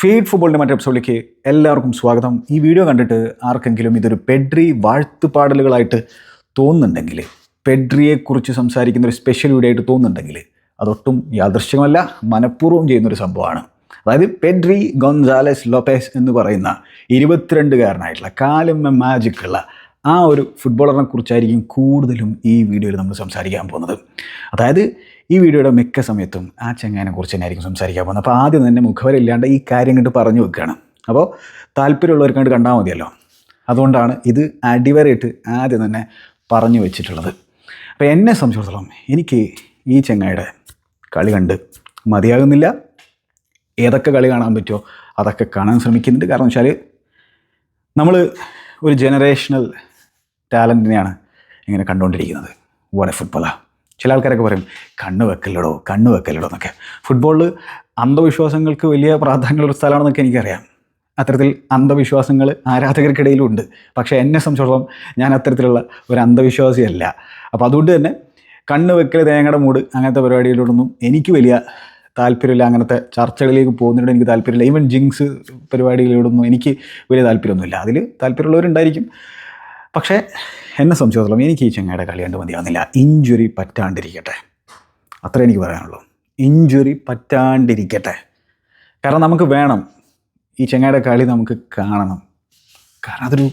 Feed ഫുട്ബോളിന്റെ മറ്റേ എപ്പിസോഡിലേക്ക് എല്ലാവർക്കും സ്വാഗതം. ഈ വീഡിയോ കണ്ടിട്ട് ആർക്കെങ്കിലും ഇതൊരു പെഡ്രി വാഴ്ത്തുപാടലുകളായിട്ട് തോന്നുന്നുണ്ടെങ്കിൽ പെഡ്രിയെക്കുറിച്ച് സംസാരിക്കുന്ന ഒരു സ്പെഷ്യൽ വീഡിയോ ആയിട്ട് തോന്നുന്നുണ്ടെങ്കിൽ അതൊട്ടും യാദൃശ്യമല്ല മനഃപൂർവം ചെയ്യുന്നൊരു സംഭവമാണ്. അതായത് പെഡ്രി ഗൊൻസാലസ് ലോപ്പേസ് എന്ന് പറയുന്ന ഇരുപത്തിരണ്ടുകാരനായിട്ടുള്ള കാലും മാജിക് ഉള്ള ആ ഒരു ഫുട്ബോളറിനെ കുറിച്ചായിരിക്കും കൂടുതലും ഈ വീഡിയോയിൽ നമ്മൾ സംസാരിക്കാൻ പോകുന്നത്. അതായത് ഈ വീഡിയോയുടെ മിക്ക സമയത്തും ആ ചെങ്ങാനെ കുറിച്ച് തന്നെയായിരിക്കും സംസാരിക്കാൻ പോകുന്നത്. അപ്പോൾ ആദ്യം തന്നെ മുഖവരില്ലാണ്ട് ഈ കാര്യം കണ്ട് പറഞ്ഞു വെക്കുകയാണ്. അപ്പോൾ താല്പര്യമുള്ളവർക്ക് കണ്ട് കണ്ടാൽ മതിയല്ലോ. അതുകൊണ്ടാണ് ഇത് അടിവരയിട്ട് ആദ്യം തന്നെ പറഞ്ഞു വെച്ചിട്ടുള്ളത്. അപ്പോൾ എന്നെ സംബന്ധിച്ചിടത്തോളം എനിക്ക് ഈ ചെങ്ങായുടെ കളി കണ്ട് മതിയാകുന്നില്ല. ഏതൊക്കെ കളി കാണാൻ പറ്റുമോ അതൊക്കെ കാണാൻ ശ്രമിക്കുന്നുണ്ട്. കാരണം വെച്ചാൽ നമ്മൾ ഒരു ജനറേഷണൽ ടാലന്റിനെയാണ് ഇങ്ങനെ കണ്ടുകൊണ്ടിരിക്കുന്നത്. വാട്ട് എ ഫുട്ബോളാണ് ചില ആൾക്കാരൊക്കെ പറയും കണ്ണ് വെക്കല്ലടോ കണ്ണ് വെക്കല്ലടോ എന്നൊക്കെ. ഫുട്ബോളിൽ അന്ധവിശ്വാസങ്ങൾക്ക് വലിയ പ്രാധാന്യമുള്ള സ്ഥലമാണെന്നൊക്കെ എനിക്കറിയാം. അത്തരത്തിൽ അന്ധവിശ്വാസങ്ങൾ ആരാധകർക്കിടയിലും ഉണ്ട് പക്ഷേ എന്നെ സംബന്ധിച്ചിടത്തോളം ഞാൻ അത്തരത്തിലുള്ള ഒരു അന്ധവിശ്വാസിയല്ല. അപ്പോൾ അതുകൊണ്ട് തന്നെ കണ്ണ് വെക്കൽ തേങ്ങയുടെ മൂട് അങ്ങനത്തെ പരിപാടികളോടൊന്നും എനിക്ക് വലിയ താല്പര്യമില്ല. അങ്ങനത്തെ ചർച്ചകളിലേക്ക് പോകുന്നതിനോട് എനിക്ക് താല്പര്യമില്ല. ഈവൻ ജിങ്സ് പരിപാടികളോടൊന്നും എനിക്ക് വലിയ താല്പര്യമൊന്നുമില്ല. അതിൽ താല്പര്യമുള്ളവരുണ്ടായിരിക്കും. പക്ഷേ എന്നെ സംബന്ധിച്ചിടത്തോളം എനിക്ക് ഈ ചങ്ങയുടെ കളി കണ്ട് മതിയാവുന്നില്ല. ഇഞ്ചുറി പറ്റാണ്ടിരിക്കട്ടെ. അത്രേ എനിക്ക് പറയാനുള്ളൂ. ഇഞ്ചുറി പറ്റാണ്ടിരിക്കട്ടെ. കാരണം നമുക്ക് വേണം. ഈ ചങ്ങയുടെ കളി നമുക്ക് കാണണം. കാരണം അതൊരു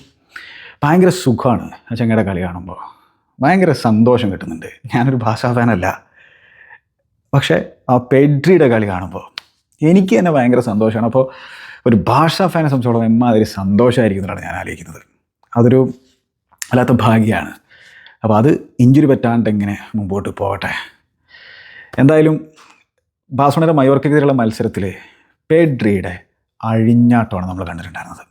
ഭയങ്കര സുഖമാണ് ആ ചങ്ങയുടെ കളി കാണുമ്പോൾ. ഭയങ്കര സന്തോഷം കിട്ടുന്നുണ്ട്. ഞാനൊരു ഭാഷാ ഫാനല്ല. പക്ഷേ ആ പെഡ്രിയുടെ കളി കാണുമ്പോൾ എനിക്ക് തന്നെ ഭയങ്കര സന്തോഷമാണ്. അപ്പോൾ ഒരു ഭാഷാ ഫാനെ സംബന്ധിച്ചോളം എമ്മാതിരി സന്തോഷമായിരിക്കുന്നതാണ് ഞാൻ ആലോചിക്കുന്നത്. അതൊരു വല്ലാത്ത ഭാഗ്യമാണ് അപ്പോൾ അത് ഇഞ്ചുറി പറ്റാണ്ട് എങ്ങനെ മുമ്പോട്ട് പോകട്ടെ? എന്തായാലും ബാസോണയുടെ മയോർക്കെതിരെയുള്ള മത്സരത്തിൽ പെഡ്രിയുടെ അഴിഞ്ഞാട്ടമാണ് നമ്മൾ കണ്ടിട്ടുണ്ടായിരുന്നത്.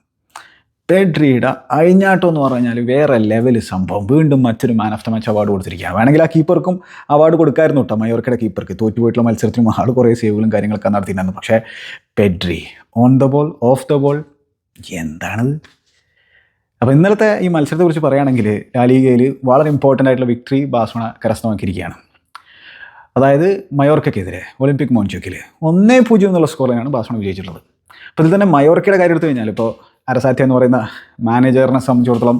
പെഡ്രിയുടെ അഴിഞ്ഞാട്ടം എന്ന് പറഞ്ഞാൽ വേറെ ലെവൽ സംഭവം. വീണ്ടും മറ്റൊരു man of the match award കൊടുത്തിരിക്കുകയാണ്. വേണമെങ്കിൽ ആ കീപ്പർക്കും അവാർഡ് കൊടുക്കായിരുന്നു കേട്ടോ മയോർക്കയുടെ കീപ്പർക്ക് തോറ്റുപോയിട്ടുള്ള മത്സരത്തിനും ആൾ കുറേ സേവുകളും കാര്യങ്ങളൊക്കെ നടത്തിയിട്ടുണ്ടായിരുന്നു. പക്ഷേ Pedri on the ball off the ball എന്താണത്? അപ്പോൾ ഇന്നലത്തെ ഈ മത്സരത്തെക്കുറിച്ച് പറയുകയാണെങ്കിൽ ലാലിഗയിൽ വളരെ ഇമ്പോർട്ടന്റ് ആയിട്ടുള്ള വിക്ടറി ബാസ്മണ കരസ്ഥമാക്കിയിരിക്കുകയാണ്. അതായത് മയോർക്കയ്ക്കെതിരെ ഒളിമ്പിക് മോൺചോക്കിൽ ഒന്നേ പൂജ്യം എന്നുള്ള സ്കോറിലാണ് ബാസ്മണ വിജയിച്ചിട്ടുള്ളത്. അപ്പോൾ ഇതിൽ തന്നെ മയോർക്കയുടെ കാര്യം എടുത്തു കഴിഞ്ഞാൽ ഇപ്പോൾ അരസാത്യ എന്ന് പറയുന്ന മാനേജറിനെ സംബന്ധിച്ചിടത്തോളം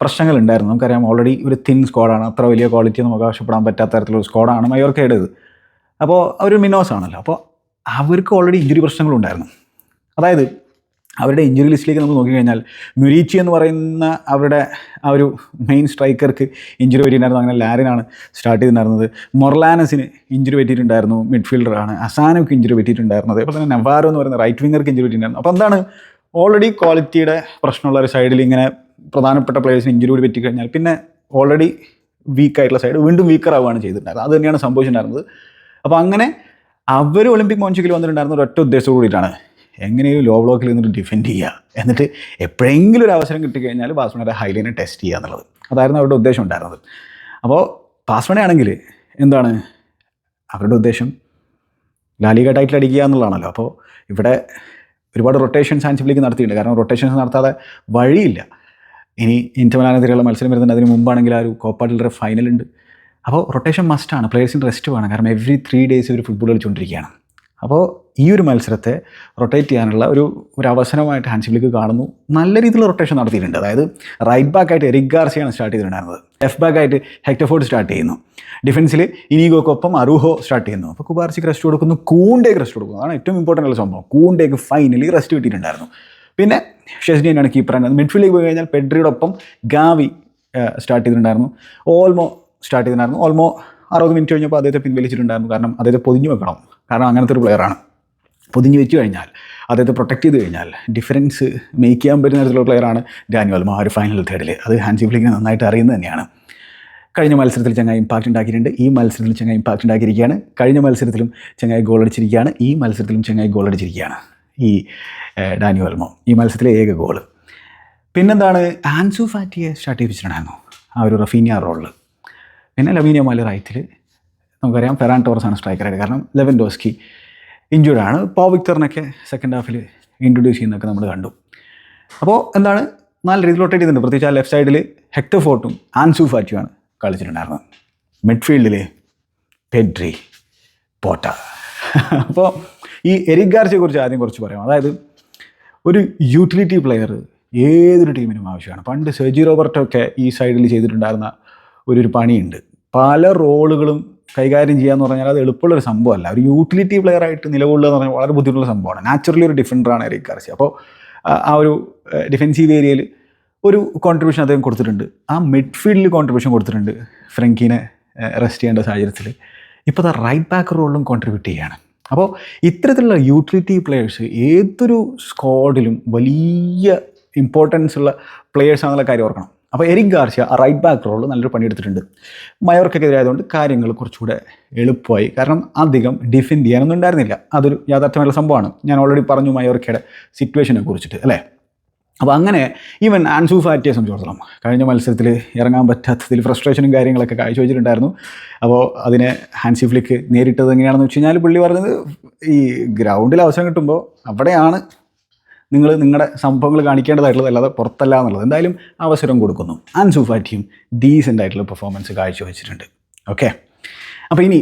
പ്രശ്നങ്ങളുണ്ടായിരുന്നു നമുക്കറിയാം ഓൾറെഡി ഒരു തിൻ സ്ക്വാഡാണ് അത്ര വലിയ ക്വാളിറ്റി നമുക്ക് ആവശ്യപ്പെടാൻ പറ്റാത്ത തരത്തിലുള്ള സ്ക്വാഡാണ് മയോർക്കയുടേത്. അപ്പോൾ അവർ മിനോസ് ആണല്ലോ അപ്പോൾ അവർക്ക് ഓൾറെഡി ഇഞ്ചുറി പ്രശ്നങ്ങളുണ്ടായിരുന്നു. അതായത് അവരുടെ ഇഞ്ചുറി ലിസ്റ്റിലേക്ക് നമ്മൾ നോക്കിക്കഴിഞ്ഞാൽ മുരീച്ചി എന്ന് പറയുന്ന അവരുടെ ആ ഒരു മെയിൻ സ്ട്രൈക്കർക്ക് ഇഞ്ചുറി പറ്റിയിട്ടുണ്ടായിരുന്നു. അങ്ങനെ ലാരിനാണ് സ്റ്റാർട്ട് ചെയ്തിട്ടുണ്ടായിരുന്നത്. മൊർലാനസിന് ഇഞ്ചുറി പറ്റിയിട്ടുണ്ടായിരുന്നു. മിഡ്ഫീൽഡറാണ് അസാനക്ക് ഇഞ്ചുറി പറ്റിയിട്ടുണ്ടായിരുന്നത്. അപ്പോൾ തന്നെ നവാരോ എന്ന് പറയുന്ന റൈറ്റ് വിങ്ങർക്ക് ഇഞ്ചുറി പറ്റിയിട്ടുണ്ടായിരുന്നു. അപ്പോൾ എന്താണ് ഓൾറെഡി ക്വാളിറ്റിയുടെ പ്രശ്നമുള്ള ഒരു സൈഡിൽ ഇങ്ങനെ പ്രധാനപ്പെട്ട പ്ലേയേഴ്സിന് ഇഞ്ചുറി കൂടി പറ്റിക്കഴിഞ്ഞാൽ പിന്നെ ഓൾറെഡി വീക്കായിട്ടുള്ള സൈഡ് വീണ്ടും വീക്കർ ആവുകയാണ് ചെയ്തിട്ടുണ്ടായിരുന്നത്. അത് തന്നെയാണ് സംഭവിച്ചിട്ടുണ്ടായിരുന്നത്. അപ്പോൾ അങ്ങനെ അവർ ഒളിമ്പിക് മോഞ്ചിക്കിൽ വന്നിട്ടുണ്ടായിരുന്ന ഒരു ഒറ്റ ഉദ്ദേശത്തോടു കൂടിയിട്ടാണ് എങ്ങനെയും ലോ ബ്ലോക്കിൽ നിന്നിട്ട് ഡിഫെൻഡ് ചെയ്യുക എന്നിട്ട് എപ്പോഴെങ്കിലും ഒരു അവസരം കിട്ടിക്കഴിഞ്ഞാൽ ബാസ്മണയുടെ ഹൈലൈനെ ടെസ്റ്റ് ചെയ്യുക എന്നുള്ളത്. അതായിരുന്നു അവരുടെ ഉദ്ദേശം ഉണ്ടായിരുന്നത്. അപ്പോൾ പാസ്വേഡ് ആണെങ്കിൽ എന്താണ്? അവരുടെ ഉദ്ദേശം ലാലിക ടൈറ്റിൽ അടിക്കുക എന്നുള്ളതാണല്ലോ. അപ്പോൾ ഇവിടെ ഒരുപാട് റൊട്ടേഷൻസ് ഹാൻസിപ്പിലേക്ക് നടത്തിയിട്ടുണ്ട്. കാരണം റൊട്ടേഷൻസ് നടത്താതെ വഴിയില്ല. ഇനി ഇന്റർമലാനെതിരെയുള്ള മത്സരം വരുന്നുണ്ട് അതിന് മുമ്പാണെങ്കിൽ ആ ഒരു കോപ്പാട്ടിലൊരു ഫൈനലുണ്ട് അപ്പോൾ റൊട്ടേഷൻ മസ്റ്റാണ് പ്ലേയേഴ്സിന് റെസ്റ്റ് വേണം. കാരണം എവറി ത്രീ ഡേയ്സ് ഒരു ഫുട്ബോൾ കളിച്ചുകൊണ്ടിരിക്കുകയാണ്. അപ്പോൾ ഈ ഒരു മത്സരത്തെ റൊട്ടേറ്റ് ചെയ്യാനുള്ള ഒരു ഒരു അവസരമായിട്ട് ഹാൻസിപ്പിലേക്ക് കാണുന്നു. നല്ല രീതിയിലുള്ള റൊട്ടേഷൻ നടത്തിയിട്ടുണ്ട്. അതായത് റൈറ്റ് ബാക്കായിട്ട് എറിക് ഗാർസിയാണ് സ്റ്റാർട്ട് ചെയ്തിട്ടുണ്ടായിരുന്നത്. ലെഫ്റ്റ് ബാക്ക് ആയിട്ട് ഹെക്ടഫോർഡ് സ്റ്റാർട്ട് ചെയ്യുന്നു. ഡിഫൻസിൽ ഇനീഗോക്കൊപ്പം അറൂഹോ സ്റ്റാർട്ട് ചെയ്യുന്നു. അപ്പോൾ കുബാർസിക്ക് റെസ്റ്റ് കൊടുക്കുന്നു. കൂണ്ടേക്ക് റെസ്റ്റ് കൊടുക്കുന്നു. അതാണ് ഏറ്റവും ഇമ്പോർട്ടന്റ് ഉള്ള സംഭവം. കൂണ്ടേക്ക് ഫൈനലി റെസ്റ്റ് കിട്ടിയിട്ടുണ്ടായിരുന്നു. പിന്നെ കീപ്പർ ആയിരുന്നത് മിഡ്ഫീൽഡിലേക്ക് പോയി കഴിഞ്ഞാൽ പെഡ്രിയോടൊപ്പം ഗാവി സ്റ്റാർട്ട് ചെയ്തിട്ടുണ്ടായിരുന്നു. ഓൾമോ സ്റ്റാർട്ട് ചെയ്തിട്ടുണ്ടായിരുന്നു. ഓൾമോ അറുപത് മിനിറ്റ് കഴിഞ്ഞപ്പോൾ അദ്ദേഹത്തെ പിൻവലിച്ചിട്ടുണ്ടായിരുന്നു. കാരണം അദ്ദേഹത്തെ പൊതിഞ്ഞു വെക്കണം. കാരണം അങ്ങനത്തെ ഒരു പ്ലെയറാണ് പൊതിഞ്ഞു വെച്ച് കഴിഞ്ഞാൽ അദ്ദേഹത്തെ പ്രൊട്ടക്ട് ചെയ്ത് കഴിഞ്ഞാൽ ഡിഫറൻസ് മേക്ക് ചെയ്യാൻ പറ്റുന്ന തരത്തിലുള്ള പ്ലെയറാണ് ഡാനിയൽ ആ ഒരു ഫൈനൽ തേർഡിൽ അത് ഹാൻസി ഫ്ലിക്കിന് നന്നായിട്ട് അറിയുന്നത് തന്നെയാണ്. കഴിഞ്ഞ മത്സരത്തിൽ ചങ്ങായി ഇമ്പാക്റ്റ് ഉണ്ടാക്കിയിട്ടുണ്ട്. ഈ മത്സരത്തിൽ ചങ്ങായി ഇമ്പാക്റ്റ് ഉണ്ടാക്കിയിരിക്കുകയാണ്. കഴിഞ്ഞ മത്സരത്തിലും ചങ്ങായി ഗോൾ അടിച്ചിരിക്കുകയാണ്. ഈ മത്സരത്തിലും ചങ്ങായി ഗോൾ അടിച്ചിരിക്കുകയാണ് ഈ ഡാനി വർമ്മ ഈ മത്സരത്തിലെ ഏക ഗോൾ പിന്നെന്താണ്? ആൻസു ഫാറ്റിയെ സ്റ്റാർട്ട് ചെയ്യിപ്പിച്ചിട്ടുണ്ടായിരുന്നു. ആ ഒരു റഫീനിയ റോളിൽ പിന്നെ ലവീനിയ മാലി റൈറ്റിൽ നമുക്കറിയാം ഫെറാൻ ടോറസ് ആണ് സ്ട്രൈക്കറായിട്ട് കാരണം ലെവൻ ഡോസ്കി ഇഞ്ചുർഡാണ് പോ വിക്ടറിനൊക്കെ സെക്കൻഡ് ഹാഫിൽ ഇൻട്രൊഡ്യൂസ് ചെയ്യുന്നൊക്കെ നമ്മൾ കണ്ടു. അപ്പോൾ എന്താണ്? നല്ല രീതിയിൽ റൊട്ടേറ്റ് ചെയ്തിട്ടുണ്ട്. പ്രത്യേകിച്ച് ആ ലെഫ്റ്റ് സൈഡിൽ ഹെക്ടർ ഫോർട്ടും ആൻസു ഫാറ്റിയുമാണ് കളിച്ചിട്ടുണ്ടായിരുന്നത്. മിഡ്ഫീൽഡിൽ പെഡ്രി പോട്ട. അപ്പോൾ ഈ എരിക് കുറിച്ച് ആദ്യം കുറച്ച് പറയാം. അതായത് ഒരു യൂട്ടിലിറ്റി പ്ലെയർ ഏതൊരു ടീമിനും ആവശ്യമാണ്. പണ്ട് സെർജി റോബർട്ടൊക്കെ ഈ സൈഡിൽ ചെയ്തിട്ടുണ്ടായിരുന്ന ഒരു പണിയുണ്ട്. പല റോളുകളും കൈകാര്യം ചെയ്യാന്ന് പറഞ്ഞാൽ അത് എളുപ്പമുള്ളൊരു സംഭവമല്ല. ഒരു യൂട്ടിലിറ്റി പ്ലെയർ ആയിട്ട് നിലകൊള്ളുക എന്ന് പറഞ്ഞാൽ വളരെ ബുദ്ധിമുട്ടുള്ള സംഭവമാണ്. നാച്ചുറലി ഒരു ഡിഫൻഡറാണ് എറിക് ഗാർസി അപ്പോൾ ആ- ഒരു ഡിഫെൻസീവ് ഏരിയയിൽ ഒരു കോൺട്രിബ്യൂഷൻ അദ്ദേഹം കൊടുത്തിട്ടുണ്ട്. ആ മിഡ്ഫീൽഡിൽ കോൺട്രിബ്യൂഷൻ കൊടുത്തിട്ടുണ്ട് ഫ്രങ്കിനെ റെസ്റ്റ് ചെയ്യേണ്ട സാഹചര്യത്തിൽ ഇപ്പോൾ ദ റൈറ്റ് ബാക്ക് റോളിലും കോൺട്രിബ്യൂട്ട് ചെയ്യുകയാണ് അപ്പോൾ ഇത്തരത്തിലുള്ള യൂട്ടിലിറ്റി പ്ലെയേഴ്സ് ഏതൊരു സ്ക്വാഡിലും വലിയ ഇമ്പോർട്ടൻസ് ഉള്ള പ്ലെയേഴ്സ് ആണെന്നുള്ള കാര്യം ഓർക്കണം. അപ്പോൾ എരിക് ഗാർഷ്യ ആ റൈറ്റ് ബാക്ക് റോൾ നല്ലൊരു പണിയെടുത്തിട്ടുണ്ട് മയോർക്കെതിരെ ആയതുകൊണ്ട് കാര്യങ്ങൾ കുറച്ചുകൂടെ എളുപ്പമായി. കാരണം അധികം ഡിഫെൻഡ് ചെയ്യാനൊന്നും ഉണ്ടായിരുന്നില്ല. അതൊരു യാഥാർത്ഥ്യമായിട്ടുള്ള സംഭവമാണ്. ഞാൻ ഓൾറെഡി പറഞ്ഞു മയോർക്കയുടെ സിറ്റുവേഷനെ കുറിച്ചിട്ട് അല്ലേ? അപ്പോൾ അങ്ങനെ ഈവൻ ആൻസു ഫാറ്റിയെ സംബന്ധിച്ചിടത്തോളം കഴിഞ്ഞ മത്സരത്തിൽ ഇറങ്ങാൻ പറ്റാത്തതിൽ ഫ്രസ്ട്രേഷനും കാര്യങ്ങളൊക്കെ കാഴ്ച വെച്ചിട്ടുണ്ടായിരുന്നു അപ്പോൾ അതിനെ ഹാൻസി ഫ്ലിക്ക് നേരിട്ടത് എങ്ങനെയാണെന്ന് വെച്ച് കഴിഞ്ഞാൽ പുള്ളി പറഞ്ഞത് ഈ ഗ്രൗണ്ടിൽ അവസരം കിട്ടുമ്പോൾ അവിടെയാണ് നിങ്ങൾ നിങ്ങളുടെ സംഭവങ്ങൾ കാണിക്കേണ്ടതായിട്ടുള്ളത് അല്ലാതെ പുറത്തല്ല എന്നുള്ളത് എന്തായാലും അവസരം കൊടുക്കുന്നു. ആൻസു ഫാറ്റിയും ഡീസന്റ് ആയിട്ടുള്ള പെർഫോമൻസ് കാഴ്ചവെച്ചിട്ടുണ്ട്. ഓക്കെ അപ്പോൾ ഇനി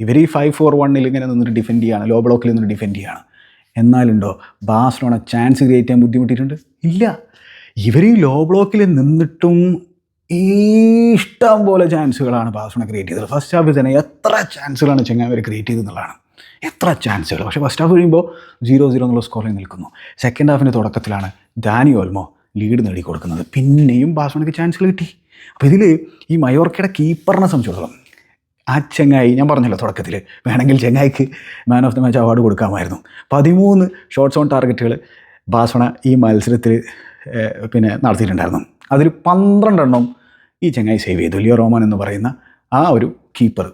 ഇവർ ഈ ഫൈവ് ഫോർ വണ്ണിൽ ഇങ്ങനെ നിന്ന് ഡിഫെൻഡ് ചെയ്യാണ് ലോ ബ്ലോക്കിൽ നിന്ന് ഡിഫെൻഡ് ചെയ്യാണ്. എന്നാലുണ്ടോ ബാഴ്സലോണ ചാൻസ് ക്രിയേറ്റ് ചെയ്യാൻ ബുദ്ധിമുട്ടിയിട്ടുണ്ട്? ഇല്ല. ഇവർ ഈ ലോ ബ്ലോക്കിൽ നിന്നിട്ടും ഇഷ്ടം പോലെ ചാൻസുകളാണ് ബാഴ്സലോണ ക്രിയേറ്റ് ചെയ്തത്. ഫസ്റ്റ് ഹാഫിൽ തന്നെ എത്ര ചാൻസുകളാണ് ചെങ്ങാൻ അവർ ക്രിയേറ്റ് ചെയ്തെന്നുള്ളതാണ് എത്ര ചാൻസുകൾ? പക്ഷേ ഫസ്റ്റ് ഹാഫ് കഴിയുമ്പോൾ സീറോ സീറോ എന്നുള്ള സ്കോറിൽ നിൽക്കുന്നു. സെക്കൻഡ് ഹാഫിന്റെ തുടക്കത്തിലാണ് ഡാനി ഓൽമോ ലീഡ് നേടിക്കൊടുക്കുന്നത്. പിന്നെയും ബാഴ്സലോണയ്ക്ക് ചാൻസുകൾ കിട്ടി. അപ്പോൾ ഇതിൽ ഈ മയോർക്കയുടെ കീപ്പറിനെ സംബന്ധിച്ചിടത്തോളം ആ ചെങ്ങായി ഞാൻ പറഞ്ഞല്ലോ തുടക്കത്തിൽ വേണമെങ്കിൽ ചെങ്ങായിക്ക് man of the match award കൊടുക്കാമായിരുന്നു. പതിമൂന്ന് ഷോർട്ട്സ് ഓൺ ടാർഗറ്റുകൾ ബാസണ ഈ മത്സരത്തിൽ പിന്നെ നടത്തിയിട്ടുണ്ടായിരുന്നു. അതിൽ പന്ത്രണ്ടെണ്ണം ഈ ചെങ്ങായി സേവ് ചെയ്തു. ലിയോ റോമാൻ എന്ന് പറയുന്ന ആ ഒരു കീപ്പർ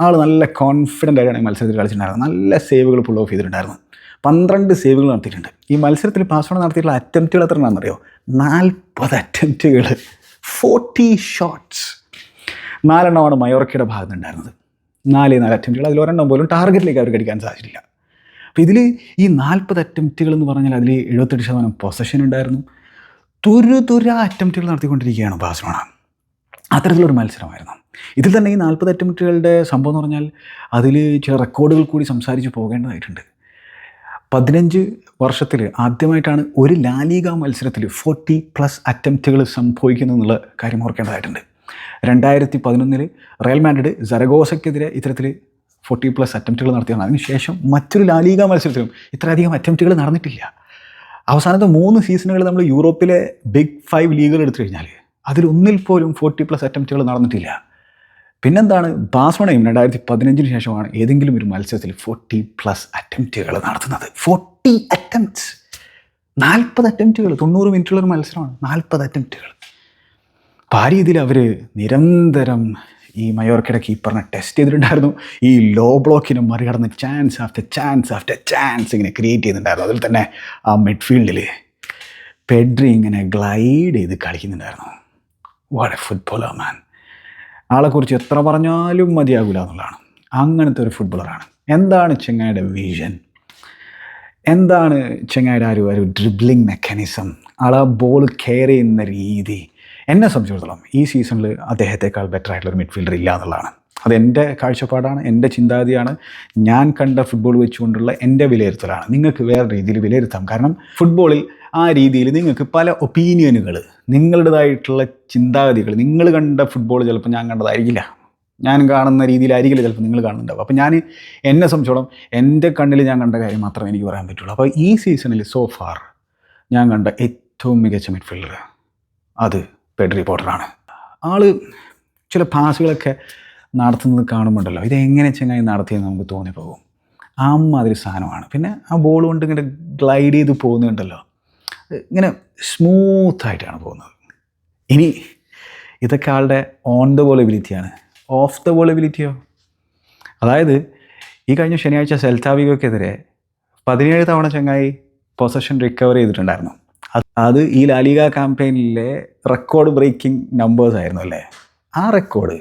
ആൾ നല്ല കോൺഫിഡന്റ് ആയിട്ടാണ് ഈ മത്സരത്തിൽ കളിച്ചിട്ടുണ്ടായിരുന്നത്. നല്ല സേവുകൾ പുൾ ഓഫ് ചെയ്തിട്ടുണ്ടായിരുന്നു. പന്ത്രണ്ട് സേവുകൾ നടത്തിയിട്ടുണ്ട്. ഈ മത്സരത്തിൽ പാസ്വേഡ് നടത്തിയിട്ടുള്ള അറ്റംപ്റ്റുകൾ എത്ര എണ്ണാണെന്നറിയോ നാൽപ്പത് അറ്റംപ്റ്റുകൾ ഫോർട്ടി ഷോട്ട്സ് നാലെണ്ണമാണ് മയോർക്കയുടെ ഭാഗത്ത് ഉണ്ടായിരുന്നത്. നാല് നാല് അറ്റംപ്റ്റുകൾ അതിൽ ഒരെണ്ണം പോലും ടാർഗറ്റിലേക്ക് അവർക്ക് അടിക്കാൻ സാധിച്ചില്ല അപ്പോൾ ഇതിൽ ഈ നാൽപ്പത് അറ്റംപ്റ്റുകൾ എന്ന് പറഞ്ഞാൽ അതിൽ എഴുപത്തെട്ട് ശതമാനം പൊസഷൻ ഉണ്ടായിരുന്നു. തുരു തുര അറ്റംപ്റ്റുകൾ നടത്തിക്കൊണ്ടിരിക്കുകയാണ് ബാഴ്സലോണ. അത്തരത്തിലൊരു മത്സരമായിരുന്നു. ഇതിൽ തന്നെ ഈ നാൽപ്പത് അറ്റംപ്റ്റുകളുടെ സംഭവം എന്ന് പറഞ്ഞാൽ അതിൽ ചില റെക്കോർഡുകൾ കൂടി സംസാരിച്ച് പോകേണ്ടതായിട്ടുണ്ട്. പതിനഞ്ച് വർഷത്തിൽ ആദ്യമായിട്ടാണ് ഒരു ലാലിക മത്സരത്തിൽ ഫോർട്ടി പ്ലസ് അറ്റംപ്റ്റുകൾ സംഭവിക്കുന്നു എന്നുള്ള കാര്യം ഓർക്കേണ്ടതായിട്ടുണ്ട്. രണ്ടായിരത്തി പതിനൊന്നിൽ റയൽ മാഡ്രിഡ് സരഗോസയ്ക്കെതിരെ ഇത്തരത്തിൽ ഫോർട്ടി പ്ലസ് അറ്റംപ്റ്റുകൾ നടത്തിയാണ് അതിനുശേഷം മറ്റൊരു ലാലിക മത്സരത്തിലും ഇത്രയധികം അറ്റംപ്റ്റുകൾ നടന്നിട്ടില്ല. അവസാനത്തെ മൂന്ന് സീസണുകൾ നമ്മൾ യൂറോപ്പിലെ ബിഗ് ഫൈവ് ലീഗുകൾ എടുത്തു കഴിഞ്ഞാൽ അതിലൊന്നിൽ പോലും ഫോർട്ടി പ്ലസ് അറ്റംപ്റ്റുകൾ നടന്നിട്ടില്ല. പിന്നെന്താണ്? ബാസ്മണയും രണ്ടായിരത്തി പതിനഞ്ചിന് ശേഷമാണ് ഏതെങ്കിലും ഒരു മത്സരത്തിൽ ഫോർട്ടി പ്ലസ് അറ്റംപ്റ്റുകൾ നടത്തുന്നത്. ഫോർട്ടി അറ്റംപ്റ്റ്സ് നാൽപ്പത് അറ്റംപ്റ്റുകൾ തൊണ്ണൂറ് മിനിറ്റുള്ള ഒരു മത്സരമാണ്. നാൽപ്പത് അറ്റംപ്റ്റുകൾ അപ്പോൾ ആ രീതിയിൽ അവർ നിരന്തരം ഈ മയോർക്കയുടെ കീപ്പറിനെ ടെസ്റ്റ് ചെയ്തിട്ടുണ്ടായിരുന്നു. ഈ ലോ ബ്ലോക്കിനെ മറികടന്ന് chance after chance after chance ഇങ്ങനെ ക്രിയേറ്റ് ചെയ്തിട്ടുണ്ടായിരുന്നു. അതിൽ തന്നെ ആ മിഡ്ഫീൽഡിൽ പെഡ്രി ഇങ്ങനെ ഗ്ലൈഡ് ചെയ്ത് കളിക്കുന്നുണ്ടായിരുന്നു. വാട്ട് എ ഫുട്ബോളർ മാൻ ആളെക്കുറിച്ച് എത്ര പറഞ്ഞാലും മതിയാകില്ല എന്നുള്ളതാണ്. അങ്ങനത്തെ ഒരു ഫുട്ബോളറാണ് എന്താണ് ചെങ്ങായുടെ വിഷൻ എന്താണ് ചെങ്ങായുടെ ആ ഒരു ഒരു ഡ്രിബ്ലിംഗ് മെക്കാനിസം ആളെ ബോൾ കെയർ ചെയ്യുന്ന രീതി. എന്നെ സംബന്ധിച്ചിടത്തോളം ഈ സീസണിൽ അദ്ദേഹത്തെക്കാൾ ബെറ്റർ ആയിട്ടുള്ള ഒരു മിഡ്ഫീൽഡർ ഇല്ല എന്നുള്ളതാണ്. അത് എന്റെ കാഴ്ചപ്പാടാണ് എന്റെ ചിന്താഗതിയാണ്. ഞാൻ കണ്ട ഫുട്ബോൾ വെച്ചുകൊണ്ടുള്ള എന്റെ വിലയിരുത്തലാണ്. നിങ്ങൾക്ക് വേറെ രീതിയിൽ വിലയിരുത്താം. കാരണം ഫുട്ബോളിൽ ആ രീതിയിൽ നിങ്ങൾക്ക് പല ഒപ്പീനിയനുകൾ നിങ്ങളുടേതായിട്ടുള്ള ചിന്താഗതികൾ നിങ്ങൾ കണ്ട ഫുട്ബോൾ ചിലപ്പോൾ ഞാൻ കണ്ടതായിരിക്കില്ല. ഞാൻ കാണുന്ന രീതിയിലായിരിക്കില്ല ചിലപ്പോൾ നിങ്ങൾ കാണുന്നുണ്ടാവും അപ്പോൾ ഞാൻ എന്നെ സംബന്ധിച്ചോളം എന്റെ കണ്ണിൽ ഞാൻ കണ്ട കാര്യം മാത്രമേ എനിക്ക് പറയാൻ പറ്റുള്ളൂ. അപ്പോൾ ഈ സീസണിൽ സോ ഫാർ ഞാൻ കണ്ട ഏറ്റവും മികച്ച മിഡ്ഫീൽഡർ അത് പെഡ്രി പോട്ടറാണ് ആൾ ചില പാസുകളൊക്കെ നടത്തുന്നത് കാണുമ്പോണ്ടല്ലോ. ഇതെങ്ങനെ ചെങ്ങായി നടത്തിയെന്ന് നമുക്ക് തോന്നിപ്പോകും. ആ മാതിരി സാധനമാണ്. പിന്നെ ആ ബോൾ കൊണ്ട് ഇങ്ങനെ ഗ്ലൈഡ് ചെയ്ത് പോകുന്നുണ്ടല്ലോ. ഇങ്ങനെ സ്മൂത്തായിട്ടാണ് പോകുന്നത്. ഇനി ഇതൊക്കെ ആളുടെ ഓൺ ദ ബോൾ എബിലിറ്റിയാണ് ഓഫ് ദ വോളബിലിറ്റിയോ അതായത് ഈ കഴിഞ്ഞ ശനിയാഴ്ച സെൽത്താവിഗോക്കെതിരെ പതിനേഴ് തവണ ചങ്ങായി പൊസഷൻ റിക്കവർ ചെയ്തിട്ടുണ്ടായിരുന്നു. അത് ഈ ലാലിക ക്യാമ്പയിനിലെ റെക്കോർഡ് ബ്രേക്കിംഗ് നമ്പേഴ്സ് ആയിരുന്നു അല്ലേ? ആ റെക്കോർഡ്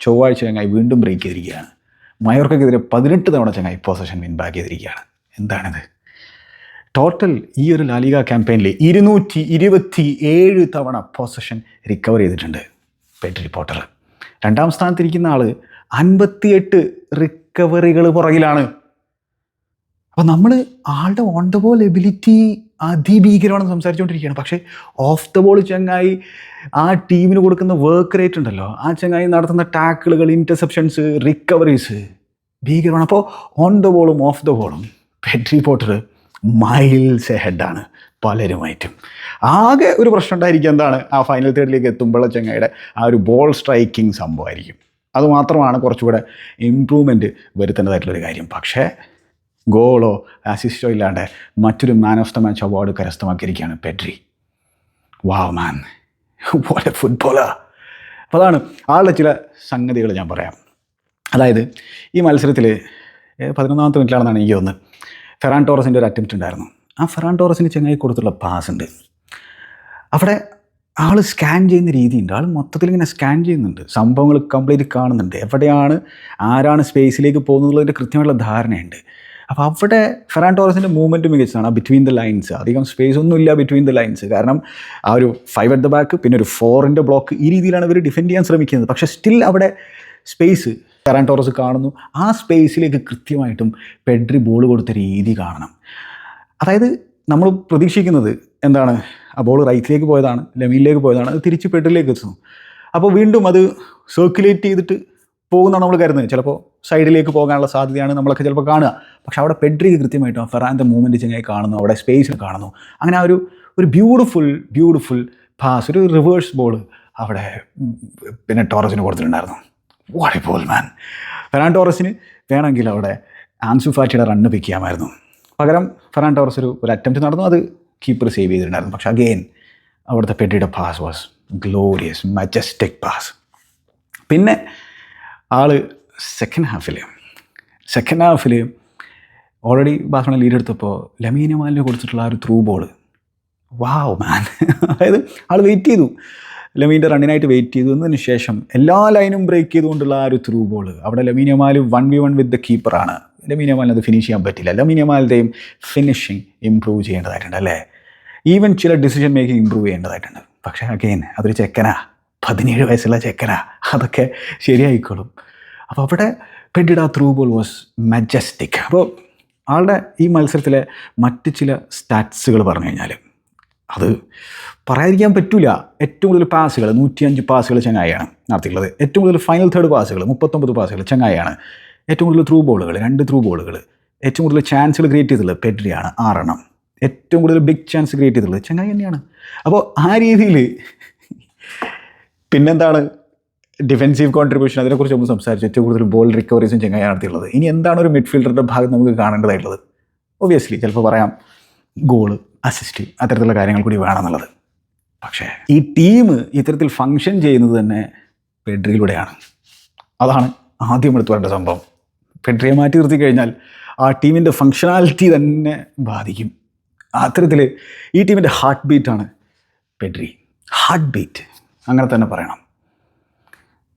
ചൊവ്വാഴ്ച ചങ്ങായി വീണ്ടും ബ്രേക്ക് ചെയ്തിരിക്കുകയാണ്. മയോർക്കെതിരെ പതിനെട്ട് തവണ ചങ്ങായി പൊസഷൻ വിൻ ബാക്ക് ചെയ്തിരിക്കുകയാണ്. എന്താണിത്? ടോട്ടൽ ഈ ഒരു ലാലിക ക്യാമ്പയിനിൽ ഇരുന്നൂറ്റി ഇരുപത്തി ഏഴ് തവണ പൊസഷൻ റിക്കവർ ചെയ്തിട്ടുണ്ട് പെട്രി റിപ്പോർട്ടർ രണ്ടാം സ്ഥാനത്തിരിക്കുന്ന ആൾ അൻപത്തിയെട്ട് റിക്കവറികൾ പുറകിലാണ്. അപ്പോൾ നമ്മൾ ആളുടെ ഓൺ ദ ബോൾ എബിലിറ്റി അതിഭീകരമാണെന്ന് സംസാരിച്ചുകൊണ്ടിരിക്കുകയാണ്. പക്ഷേ ഓഫ് ദ ബോൾ ചങ്ങായി ആ ടീമിന് കൊടുക്കുന്ന വർക്ക് റേറ്റ് ഉണ്ടല്ലോ. ആ ചങ്ങായി നടത്തുന്ന ടാക്കിളുകൾ ഇന്റർസെപ്ഷൻസ് റിക്കവറീസ് ഭീകരമാണ്. അപ്പോൾ ഓൺ ദ ബോളും ഓഫ് ദ ബോളും പെട്രി പോട്ടർ മൈൽസ് ഹെഡാണ് പലരുമായിട്ടും. ആകെ ഒരു പ്രശ്നം ഉണ്ടായിരിക്കും എന്താണ്? ആ ഫൈനൽ തേർഡിലേക്ക് എത്തുമ്പോൾ ചങ്ങായിയുടെ ആ ഒരു ബോൾ സ്ട്രൈക്കിംഗ് സംഭവമായിരിക്കും. അതുമാത്രമാണ് കുറച്ചുകൂടെ ഇമ്പ്രൂവ്മെന്റ് വരുത്തേണ്ടതായിട്ടുള്ളൊരു കാര്യം. പക്ഷേ ഗോളോ അസിസ്റ്റോ ഇല്ലാണ്ട് മറ്റൊരു man of the match award കരസ്ഥമാക്കിയിരിക്കുകയാണ് Pedri. Wow man what a ഫുട്ബോളാ അപ്പോൾ അതാണ് ആളുടെ ചില സംഗതികൾ ഞാൻ പറയാം. അതായത് ഈ മത്സരത്തിൽ പതിനൊന്നാമത്തെ മിനിറ്റിലാണെന്നാണ് എനിക്ക് തോന്നുന്നത്. ഫെറാൻ ടോറസിന്റെ ഒരു അറ്റംപ്റ്റ് ഉണ്ടായിരുന്നു. ആ ഫെറാൻ ടോറസിന് ചെങ്ങായി കൊടുത്തുള്ള പാസ് ഉണ്ട്. അവിടെ ആൾ സ്കാൻ ചെയ്യുന്ന രീതിയുണ്ട്. ആൾ മൊത്തത്തിൽ ഇങ്ങനെ സ്കാൻ ചെയ്യുന്നുണ്ട്. സംഭവങ്ങൾ കംപ്ലീറ്റ് കാണുന്നുണ്ട്. എവിടെയാണ് ആരാണ് സ്പേസിലേക്ക് പോകുന്നതിന്റെ കൃത്യമായിട്ടുള്ള ധാരണയുണ്ട്. അപ്പോൾ അവിടെ ഫെറാൻ ടോറസിന്റെ മൂവ്മെന്റ് മികച്ചതാണ്. ബിറ്റ്വീൻ ദ ലൈൻസ് അധികം സ്പേസ് ഒന്നുമില്ല ബിറ്റ്വീൻ ദ ലൈൻസ് കാരണം ആ ഒരു ഫൈവ് അറ്റ് ദ ബാക്ക് പിന്നെ ഒരു ഫോറിന്റെ ബ്ലോക്ക് ഈ രീതിയിലാണ് ഇവർ ഡിഫെൻഡ് ചെയ്യാൻ ശ്രമിക്കുന്നത്. പക്ഷേ സ്റ്റിൽ അവിടെ സ്പേസ് ഫെറാൻ ടോറസ് കാണുന്നു. ആ സ്പേസിലേക്ക് കൃത്യമായിട്ടും പെഡ്രി ബോൾ കൊടുത്ത രീതി കാണണം. അതായത് നമ്മൾ പ്രതീക്ഷിക്കുന്നത് എന്താണ്? ആ ബോൾ റൈറ്റിലേക്ക് പോയതാണ് ലെമീനിലേക്ക് പോയതാണ് അത് തിരിച്ച് പെഡ്രിലേക്ക് എത്തുന്നു. അപ്പോൾ വീണ്ടും അത് സർക്കുലേറ്റ് ചെയ്തിട്ട് പോകുന്നതാണ് നമ്മൾ കരുതുന്നത്. ചിലപ്പോൾ സൈഡിലേക്ക് പോകാനുള്ള സാധ്യതയാണ് നമ്മളൊക്കെ ചിലപ്പോൾ കാണുക. പക്ഷേ അവിടെ പെഡ്രിക്ക് കൃത്യമായിട്ടും ഫെറാന്റെ മൂവ്മെന്റ് ചെങ്ങായി കാണുന്നു അവിടെ സ്പേസിൽ കാണുന്നു. അങ്ങനെ ആ ഒരു ഒരു ബ്യൂട്ടിഫുൾ ബ്യൂട്ടിഫുൾ പാസ് ഒരു റിവേഴ്സ് ബോൾ അവിടെ പിന്നെ ടോറസിന് കൊടുത്തിട്ടുണ്ടായിരുന്നു. വാട്ട് ബോൾ മാൻ ഫെറാൻ ടോറസിന് വേണമെങ്കിൽ അവിടെ ആൻസു ഫാറ്റിയുടെ റണ്ണ് പിക്ക് ചെയ്യാമായിരുന്നു. പകരം ഫെറാൻ ടോറസ് ഒരു ഒരു അറ്റംപ്റ്റ് നടന്നു. അത് കീപ്പർ സേവ് ചെയ്തിട്ടുണ്ടായിരുന്നു. പക്ഷേ അഗെയിൻ അവിടുത്തെ പെഡ്രിയുടെ pass was glorious majestic pass പിന്നെ ആൾ സെക്കൻഡ് ഹാഫിൽ സെക്കൻഡ് ഹാഫിൽ ഓൾറെഡി ബാർസലോണ ലീഡ് എടുത്തപ്പോൾ ലമീന മാലിന് കൊടുത്തിട്ടുള്ള ആ ഒരു ത്രൂ ബോൾ വാവ് മാൻ അതായത് ആൾ വെയിറ്റ് ചെയ്തു. ലമീന്റെ റണ്ണിനായിട്ട് വെയിറ്റ് ചെയ്തു. എന്നതിന് ശേഷം എല്ലാ ലൈനും ബ്രേക്ക് ചെയ്തുകൊണ്ടുള്ള ആ ഒരു ത്രൂ ബോൾ അവിടെ Lamine Yamal one v one with the കീപ്പറാണ് Lamine മാലിന് അത് ഫിനിഷ് ചെയ്യാൻ പറ്റില്ല. ലമീന മാലിന്റെയും ഫിനിഷിങ് ഇമ്പ്രൂവ് ചെയ്യേണ്ടതായിട്ടുണ്ട് അല്ലേ? ഈവൻ ചില ഡിസിഷൻ മേക്കിംഗ് ഇമ്പ്രൂവ് ചെയ്യേണ്ടതായിട്ടുണ്ട്. പക്ഷേ അഗെയിൻ അതൊരു ചെക്കനാ. പതിനേഴ് വയസ്സുള്ള ചെക്കനാ. അതൊക്കെ ശരിയായിക്കോളും. അപ്പോൾ അവിടെ Pedri through ball was majestic. അപ്പോൾ ആളുടെ ഈ മത്സരത്തിലെ മറ്റ് ചില സ്റ്റാറ്റ്സുകൾ പറഞ്ഞു കഴിഞ്ഞാൽ അത് പറയാതിരിക്കാൻ പറ്റില്ല ഏറ്റവും കൂടുതൽ പാസുകൾ നൂറ്റിയഞ്ച് പാസുകൾ ചങ്ങായിയാണ് നടത്തിയിട്ടുള്ളത്. ഏറ്റവും കൂടുതൽ ഫൈനൽ തേർഡ് പാസുകൾ മുപ്പത്തൊമ്പത് പാസുകൾ ചങ്ങായിയാണ്. ഏറ്റവും കൂടുതൽ ത്രൂ ബോളുകൾ രണ്ട് ത്രൂ ബോളുകൾ ഏറ്റവും കൂടുതൽ ചാൻസുകൾ ക്രിയേറ്റ് ചെയ്തിട്ടുള്ളത് പെഡ്രിയാണ് ആറെണ്ണം. ഏറ്റവും കൂടുതൽ ബിഗ് ചാൻസ് ക്രിയേറ്റ് ചെയ്തിട്ടുള്ളത് ചങ്ങായി തന്നെയാണ്. അപ്പോൾ ആ രീതിയിൽ പിന്നെന്താണ്? ഡിഫെൻസീവ് കോൺട്രിബ്യൂഷൻ അതിനെക്കുറിച്ച് നമ്മൾ സംസാരിച്ചു. ഏറ്റവും കൂടുതൽ ബോൾ റിക്കവറീസും ചെങ്ങായി നടത്തിയുള്ളത് ഇനി എന്താണ് ഒരു മിഡ്ഫീൽഡറുടെ ഭാഗം നമുക്ക് കാണേണ്ടതായിട്ടുള്ളത്? ഒബ്വിയസ്ലി ചിലപ്പോൾ പറയാം ഗോൾ അസിസ്റ്റ് അത്തരത്തിലുള്ള കാര്യങ്ങൾ കൂടി വേണമെന്നുള്ളത്. പക്ഷേ ഈ ടീം ഇത്തരത്തിൽ ഫങ്ഷൻ ചെയ്യുന്നത് തന്നെ പെഡ്രിയിലൂടെയാണ്. അതാണ് ആദ്യം എടുത്തു വരേണ്ട സംഭവം. പെഡ്രിയെ മാറ്റി നിർത്തി കഴിഞ്ഞാൽ ആ ടീമിന്റെ ഫങ്ഷനാലിറ്റി തന്നെ ബാധിക്കും. അത്തരത്തിൽ ഈ ടീമിന്റെ ഹാർട്ട് ബീറ്റാണ് പെഡ്രി. ഹാർട്ട് ബീറ്റ് അങ്ങനെ തന്നെ പറയണം.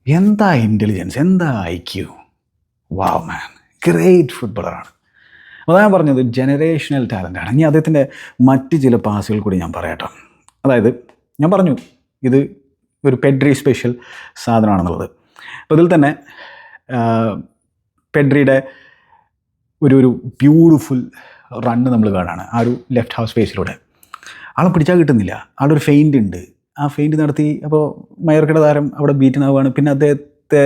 എന്താ ഇന്റലിജൻസ് എന്താ I Q wow man great ഫുട്ബോളറാണ് അതാ ഞാൻ പറഞ്ഞത് ജനറേഷണൽ ടാലന്റാണ് ഇനി അദ്ദേഹത്തിന്റെ മറ്റ് ചില പാസുകൾ കൂടി ഞാൻ പറയട്ടോ. അതായത് ഞാൻ പറഞ്ഞു ഇത് ഒരു പെഡ്രി സ്പെഷ്യൽ സാധനമാണെന്നുള്ളത്. അപ്പോൾ ഇതിൽ തന്നെ പെഡ്രിയുടെ ഒരു ഒരു ബ്യൂട്ടിഫുൾ റണ്ണ് നമ്മൾ കാണാണ് ആ ഒരു ലെഫ്റ്റ് ഹാഫ് സ്പേസിലൂടെ ആളെ പിടിച്ചാൽ കിട്ടുന്നില്ല. ആളൊരു ഫെയിന്റ് ഉണ്ട്. ആ ഫെയിന്റ് നടത്തി അപ്പോൾ മയർക്കട താരം അവിടെ ബീറ്റനാവുകയാണ് പിന്നെ അദ്ദേഹത്തെ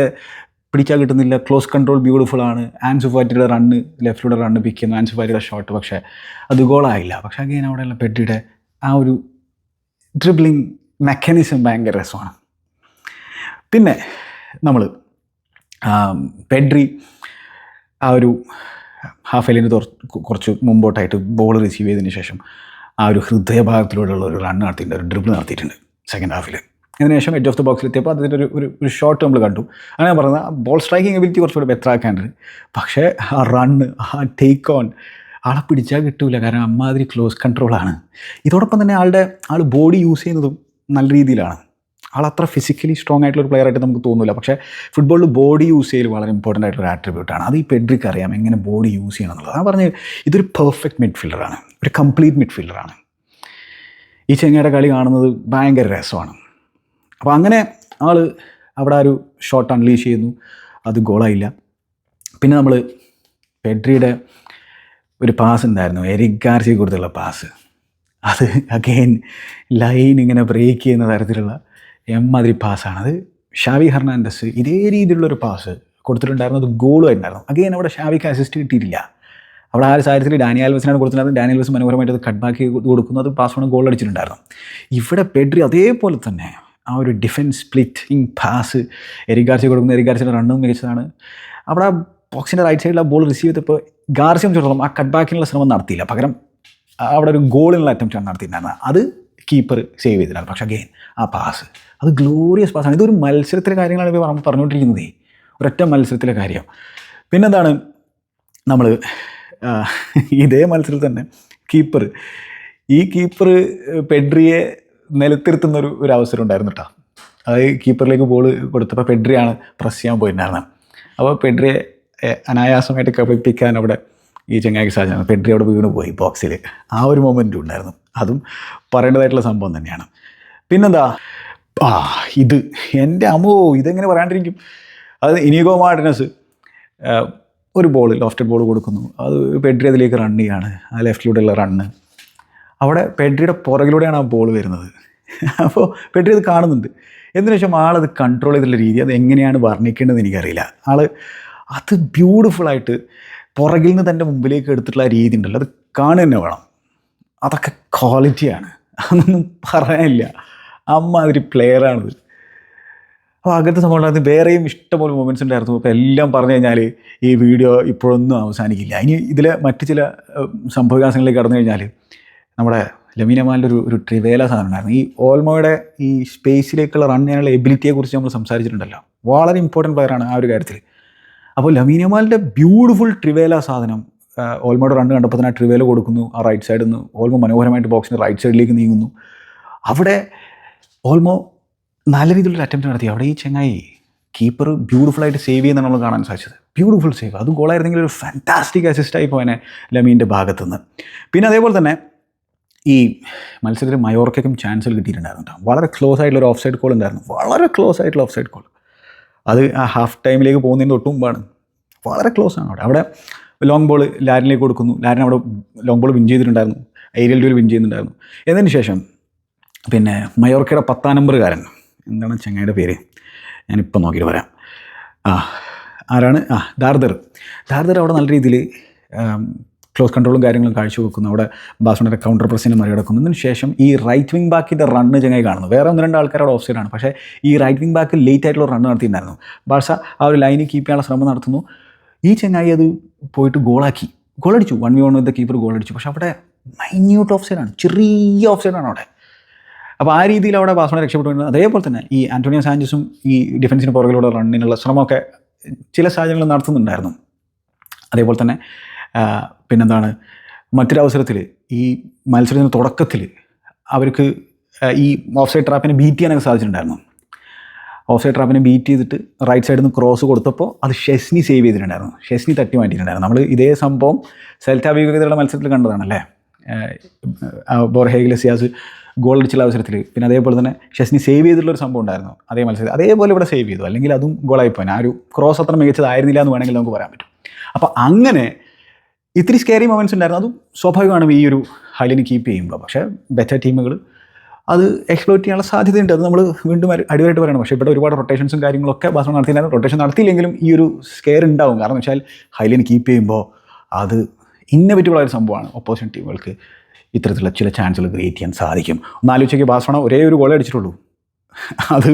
പിടിക്കാൻ കിട്ടുന്നില്ല. ക്ലോസ് കൺട്രോൾ ബ്യൂട്ടിഫുൾ ആണ്. ആൻസു ഫാറ്റിയുടെ റണ്ണ് ലെഫ്റ്റിലൂടെ റണ്ണ് പിക്ക് ചെയ്യുന്നു. ആൻസു ഫാറ്റിയുടെ ഷോട്ട് പക്ഷേ അത് ഗോളായില്ല പക്ഷേ അങ്ങനെ അവിടെയുള്ള പെട്ടിയുടെ ആ ഒരു ഡ്രിബ്ലിംഗ് മെക്കാനിസം ഭയങ്കര രസമാണ്. പിന്നെ നമ്മൾ പെഡ്രി ആ ഒരു ഹാഫ് എല്ലിന് കുറച്ച് മുമ്പോട്ടായിട്ട് ബോൾ റിസീവ് ചെയ്തതിന് ശേഷം ആ ഒരു ഹൃദയഭാഗത്തിലൂടെയുള്ള ഒരു റൺ നടത്തിയിട്ടുണ്ട്. ഒരു ഡ്രിബിൾ നടത്തിയിട്ടുണ്ട്. സെക്കൻഡ് ഹാഫിൽ അതിനുശേഷം എഡ്ജ് ഓഫ് ദ ബോക്സിൽ എത്തിയപ്പോൾ അതിന്റെ ഒരു ഒരു ഷോട്ട് നമ്മൾ കണ്ടു. അങ്ങനെ പറഞ്ഞത് ബോൾ സ്ട്രൈക്കിംഗ് എബിലിറ്റി കുറച്ചുകൂടെ ബെറ്റർ ആക്കാനുണ്ട്. പക്ഷേ ആ റണ്ണ് ആ ടേക്ക് ഓൺ ആളെ പിടിച്ചാൽ കിട്ടൂല. കാരണം അമ്മാതിരി ക്ലോസ് കൺട്രോളാണ് ഇതോടൊപ്പം തന്നെ ആളുടെ ആൾ ബോഡി യൂസ് ചെയ്യുന്നതും നല്ല രീതിയിലാണ്. ആൾ അത്ര ഫിസിക്കലി സ്ട്രോങ് ആയിട്ടുള്ള ഒരു പ്ലെയർ ആയിട്ട് നമുക്ക് തോന്നില്ല പക്ഷേ ഫുട്ബോളിൽ ബോഡി യൂസ് ചെയ്യൽ വളരെ ഇമ്പോർട്ടന്റ് ആയിട്ടുള്ള ആട്രിബ്യൂട്ടാണ് അത് ഈ പെഡ്രിക്ക് അറിയാം എങ്ങനെ ബോഡി യൂസ് ചെയ്യണം എന്നുള്ളത്. ഞാൻ പറഞ്ഞത്. ഇതൊരു പെർഫെക്റ്റ് മിഡ്ഫീൽഡറാണ് ഒരു കംപ്ലീറ്റ് മിഡ്ഫീൽഡറാണ് ഈ ചെങ്ങയുടെ കളി കാണുന്നത് ഭയങ്കര രസമാണ്. അപ്പോൾ അങ്ങനെ ആൾ അവിടെ ഒരു ഷോട്ട് അൺലീഷ് ചെയ്യുന്നു. അത് ഗോളായില്ല പിന്നെ നമ്മൾ പെഡ്രിയുടെ ഒരു പാസ് ഉണ്ടായിരുന്നു. എരിക് ഗാർസിയെ കൊടുത്തുള്ള പാസ് അത് അഗെയിൻ ലൈൻ ഇങ്ങനെ ബ്രേക്ക് ചെയ്യുന്ന തരത്തിലുള്ള എമ്മാതിരി പാസ്സാണ് അത് ഷാവി ഹെർണാൻഡസ് ഇതേ രീതിയിലുള്ളൊരു പാസ് കൊടുത്തിട്ടുണ്ടായിരുന്നു. അത് ഗോളും ആയിട്ടുണ്ടായിരുന്നു. അഗെയിൻ അവിടെ ഷാവിക്ക് അസിസ്റ്റ് കിട്ടിയിട്ടില്ല. അവിടെ ആ ഒരു സാഹചര്യത്തിൽ ഡാനിയൽ ബസിനാണ് കൊടുത്തിട്ടുണ്ടായിരുന്നത്. ഡാനിയൽ ബസ് മനോഹരമായിട്ട് അത് കട്ട് ബാക്ക് കൊടുക്കുന്നു അത് ഗോൾ അടിച്ചിട്ടുണ്ടായിരുന്നു. ഇവിടെ പെഡ്രി അതേപോലെ തന്നെ ആ ഒരു ഡിഫൻസ് സ്പ്ലിറ്റിംഗ് പാസ് എരിഗാർച്ചി കൊടുക്കുന്ന. എരിഗാർച്ചിയുടെ റണ്ണും മികച്ചതാണ്. അവിടെ ബോക്സിന്റെ റൈറ്റ് സൈഡിൽ ആ ബോൾ റിസീവ് ചെയ്തപ്പോൾ ഗാർസിയം ചോദിച്ചോളം ആ കട്ട് ബാക്കിനുള്ള ശ്രമം നടത്തിയില്ല. പകരം അവിടെ ഒരു ഗോളിനുള്ള അറ്റംപ്റ്റ് ആണ് നടത്തിയിട്ടുണ്ടായിരുന്നത്. അത് കീപ്പർ സേവ് ചെയ്തിട്ടാണ് പക്ഷേ അഗെയിൻ ആ പാസ് അത് ഗ്ലോറിയസ് പാസ്സാണ് ഇതൊരു മത്സരത്തിലെ കാര്യങ്ങളാണ് ഇപ്പോൾ പറഞ്ഞു പറഞ്ഞുകൊണ്ടിരിക്കുന്നതേ. ഒരൊറ്റ മത്സരത്തിലെ കാര്യം. പിന്നെന്താണ്? നമ്മൾ ഇതേ മത്സരത്തിൽ തന്നെ കീപ്പർ ഈ കീപ്പർ പെഡ്രിയെ നിലത്തിരുത്തുന്ന ഒരു ഒരു അവസരം ഉണ്ടായിരുന്നു കേട്ടോ അതായത് കീപ്പറിലേക്ക് ബോൾ കൊടുത്തപ്പോൾ പെഡ്രിയാണ് പ്രസ് ചെയ്യാൻ പോയിട്ടുണ്ടായിരുന്നത് അപ്പോൾ പെഡ്രിയെ അനായാസമായിട്ട് കബളിപ്പിക്കാൻ അവിടെ ഈ ചങ്ങായിക്ക് സാധിച്ചു പെഡ്രി അവിടെ വീണ് പോയി ബോക്സിൽ ആ ഒരു മൊമെന്റും ഉണ്ടായിരുന്നു. അതും പറയേണ്ടതായിട്ടുള്ള സംഭവം തന്നെയാണ്. പിന്നെന്താ? ആ ഇത് എന്റെ അമ്മോ ഇതെങ്ങനെ പറയാണ്ടിരിക്കും? അത് ഇനിഗോ മാർട്ടിനസ് ഒരു ബോൾ ലോഫ്റ്റഡ് ബോൾ കൊടുക്കുന്നു. അത് പെഡ്രി അതിലേക്ക് റൺ ചെയ്യാണ്. ആ ലെഫ്റ്റിലൂടെയുള്ള റണ്ണ് അവിടെ പെഡ്രിയുടെ പുറകിലൂടെയാണ് ആ ബോൾ വരുന്നത്. അപ്പോൾ പെഡ്രി അത് കാണുന്നുണ്ട്. എന്തിനുശേഷം ആളത് കൺട്രോൾ ചെയ്തിട്ടുള്ള രീതി അത് എങ്ങനെയാണ് വർണിക്കേണ്ടതെന്ന് എനിക്കറിയില്ല. ആൾ അത് ബ്യൂട്ടിഫുള്ളായിട്ട് പുറകിൽ നിന്ന് തന്റെ മുമ്പിലേക്ക് എടുത്തിട്ടുള്ള രീതി ഉണ്ടല്ലോ. അത് കാണുക തന്നെ വേണം. അതൊക്കെ ക്വാളിറ്റിയാണ് അതൊന്നും പറയാനില്ല. അമ്മാതിരി പ്ലെയറാണിത് അപ്പോൾ അങ്ങനത്തെ സംഭവം ഉണ്ടായിരുന്നു വേറെയും ഇഷ്ടംപോലെ മൊമെന്റ്സ് ഉണ്ടായിരുന്നു. അപ്പോൾ എല്ലാം പറഞ്ഞു കഴിഞ്ഞാൽ ഈ വീഡിയോ ഇപ്പോഴൊന്നും അവസാനിക്കില്ല. ഇനി ഇതിലെ മറ്റ് ചില സംഭവവികാസങ്ങളിലേക്ക് കടന്നു കഴിഞ്ഞാൽ നമ്മുടെ ലമീനമാലിന്റെ ഒരു ഒരു ട്രിവേല ഉണ്ടായിരുന്നു. ഈ ഓൾമോയുടെ ഈ സ്പേസിലേക്കുള്ള റൺ ചെയ്യാനുള്ള എബിലിറ്റിയെക്കുറിച്ച് നമ്മൾ സംസാരിച്ചിട്ടുണ്ടല്ലോ. വളരെ ഇമ്പോർട്ടന്റ് പ്ലെയറാണ് ആ ഒരു കാര്യത്തിൽ അപ്പോൾ ലമീനമാലിന്റെ ബ്യൂട്ടിഫുൾ ട്രിവേല സാധനം ഓൾമോയുടെ റണ്ണ് കണ്ടപ്പോൾ തന്നെ ട്രിവേല കൊടുക്കുന്നു. ആ റൈറ്റ് സൈഡിൽ നിന്ന് ഓൾമോ മനോഹരമായിട്ട് ബോക്സിന്റെ റൈറ്റ് സൈഡിലേക്ക് നീങ്ങുന്നു. അവിടെ ഓൾമോ നല്ല രീതിയിലുള്ള അറ്റംപ്റ്റ് നടത്തി. അവിടെ ഈ ചെങ്ങായി കീപ്പർ ബ്യൂട്ടിഫുള്ളായിട്ട് സേവ് ചെയ്യുന്നതാണ് നമ്മൾ കാണാൻ സാധിച്ചത്. ബ്യൂട്ടിഫുൾ സേവ് അത് ഗോളായിരുന്നെങ്കിൽ ഒരു ഫാന്റാസ്റ്റിക് അസിസ്റ്റായി പോയനെ ലമീന്റെ ഭാഗത്തുനിന്ന്. പിന്നെ അതേപോലെ തന്നെ ഈ മത്സരത്തിൽ മയോർക്കും ചാൻസുകൾ കിട്ടിയിട്ടുണ്ടായിരുന്നു കേട്ടോ. വളരെ ക്ലോസ് ആയിട്ടുള്ള ഒരു ഓഫ് സൈഡ് കോൾ ഉണ്ടായിരുന്നു. വളരെ ക്ലോസ് ആയിട്ടുള്ള ഓഫ് സൈഡ് കോൾ അത് ആ ഹാഫ് ടൈമിലേക്ക് പോകുന്നതിന്റെ തൊട്ട് വളരെ ക്ലോസ് ആണ് അവിടെ. അവിടെ ലോങ് ബോൾ ലാരിനിലേക്ക് കൊടുക്കുന്നു. ലാരിൻ അവിടെ ലോങ് ബോൾ വിൻ ചെയ്തിട്ടുണ്ടായിരുന്നു. ഏരിയൽ ഡ്യൂൽ വിൻ ചെയ്യുന്നുണ്ടായിരുന്നു. എന്നതിന് ശേഷം പിന്നെ മയോർക്കയുടെ പത്താം നമ്പറുകാരൻ എന്താണ് ചങ്ങായിയുടെ പേര്? ഞാനിപ്പോൾ നോക്കിയിട്ട് വരാം. ആ ആരാണ്? ആ ദാർദർ. ദാർദർ അവിടെ നല്ല രീതിയിൽ ക്ലോസ് കൺട്രോളും കാര്യങ്ങളും കാഴ്ചവെക്കുന്നു. അവിടെ ബാസ്മണിയുടെ കൗണ്ടർ പ്രസിനെ മറികടക്കുന്നു. അതിന് ശേഷം ഈ റൈറ്റ് വിങ് ബാക്കിന്റെ റണ്ണ് ചങ്ങായി കാണുന്നു. വേറെ ഒന്ന് രണ്ട് ആൾക്കാർ അവിടെ ഓഫ് സൈഡാണ് പക്ഷേ ഈ റൈറ്റ് വിങ് ബാക്ക് ലേറ്റ് ആയിട്ടുള്ള റണ്ണ് നടത്തിയിട്ടുണ്ടായിരുന്നു. ബാഴ്സ ആ ഒരു ലൈനിൽ കീപ്പ് ചെയ്യാനുള്ള ശ്രമം നടത്തുന്നു. ഈ ചങ്ങായി അത് പോയിട്ട് ഗോളാക്കി ഗോളടിച്ചു one v one with keeper ഗോളടിച്ചു പക്ഷേ അവിടെ മൈന്യൂട്ട് ഓഫ് സൈഡാണ് ചെറിയ ഓഫ് സൈഡാണ് അവിടെ. അപ്പോൾ ആ രീതിയിൽ അവിടെ ബാസ്മണ രക്ഷപ്പെട്ടുകൊണ്ട് അതേപോലെ തന്നെ ഈ ആന്റോണിയോ സാഞ്ചസും ഈ ഡിഫൻസിന് പുറകിലൂടെ റണ്ണിനുള്ള ശ്രമമൊക്കെ ചില സാഹചര്യങ്ങളിൽ നടത്തുന്നുണ്ടായിരുന്നു. അതേപോലെ തന്നെ പിന്നെന്താണ് മറ്റൊരവസരത്തിൽ ഈ മത്സരത്തിന്റെ തുടക്കത്തിൽ അവർക്ക് ഈ ഓഫ് സൈഡ് ട്രാപ്പിനെ ബീറ്റ് ചെയ്യാനൊക്കെ സാധിച്ചിട്ടുണ്ടായിരുന്നു. ഓഫ് സൈഡ് ട്രാപ്പിനെ ബീറ്റ് ചെയ്തിട്ട് റൈറ്റ് സൈഡിൽ നിന്ന് ക്രോസ് കൊടുത്തപ്പോൾ അത് ഷെസ്നി സേവ് ചെയ്തിട്ടുണ്ടായിരുന്നു. ഷെസ്നി തട്ടി മാറ്റിയിട്ടുണ്ടായിരുന്നു. നമ്മൾ ഇതേ സംഭവം സെൽറ്റാ വികതയുടെ മത്സരത്തിൽ കണ്ടതാണല്ലേ? ബോർഹേഗിലെ സിയാസ് ഗോൾ അടിച്ചുള്ള അവസരത്തിൽ. പിന്നെ അതേപോലെ തന്നെ ഷെസ്നി സേവ് ചെയ്തിട്ടുള്ള ഒരു സംഭവം ഉണ്ടായിരുന്നു. അതേ മത്സരത്തിൽ. അതേപോലെ ഇവിടെ സേവ് ചെയ്തു. അല്ലെങ്കിൽ അതും ഗോളായിപ്പോയി ആ ഒരു ക്രോസ് അത്ര മികച്ചതായിരുന്നില്ല എന്ന് വേണമെങ്കിൽ നമുക്ക് പറയാൻ പറ്റും. അപ്പോൾ അങ്ങനെ ഇത്തിരി സ്കേറി മൊമെന്റ്സ് ഉണ്ടായിരുന്നു. അതും സ്വാഭാവികമാണ് ഈ ഒരു ഹൈലിന് കീപ്പ് ചെയ്യുമ്പോൾ. പക്ഷേ ബെറ്റർ ടീമുകൾ അത് എക്സ്പ്ലോറ്റ് ചെയ്യാനുള്ള സാധ്യതയുണ്ട്. അത് നമ്മൾ വീണ്ടും അടി- അടിവരായിട്ട് പറയണം. പക്ഷേ ഇവിടെ ഒരുപാട് റൊട്ടേഷൻസും കാര്യങ്ങളൊക്കെ ബാസ് നടത്തിയില്ലായിരുന്നു റൊട്ടേഷൻ നടത്തിയില്ലെങ്കിലും ഈ ഒരു സ്കെയർ ഉണ്ടാവും. കാരണം വെച്ചാൽ ഹൈലിന് കീപ്പ് ചെയ്യുമ്പോൾ അത് ഇന്നവേറ്റബിൾ ആയ ഒരു സംഭവമാണ് ഓപ്പോസിഷൻ ടീമുകൾക്ക് ഇത്തരത്തിലുള്ള ചില ചാൻസുകൾ ക്രിയേറ്റ് ചെയ്യാൻ സാധിക്കും. ഒന്ന് ആലോചിച്ചേക്ക് ബാസ്വണ ഒരേ ഒരു ഗോളേ അടിച്ചിട്ടുള്ളൂ. അത്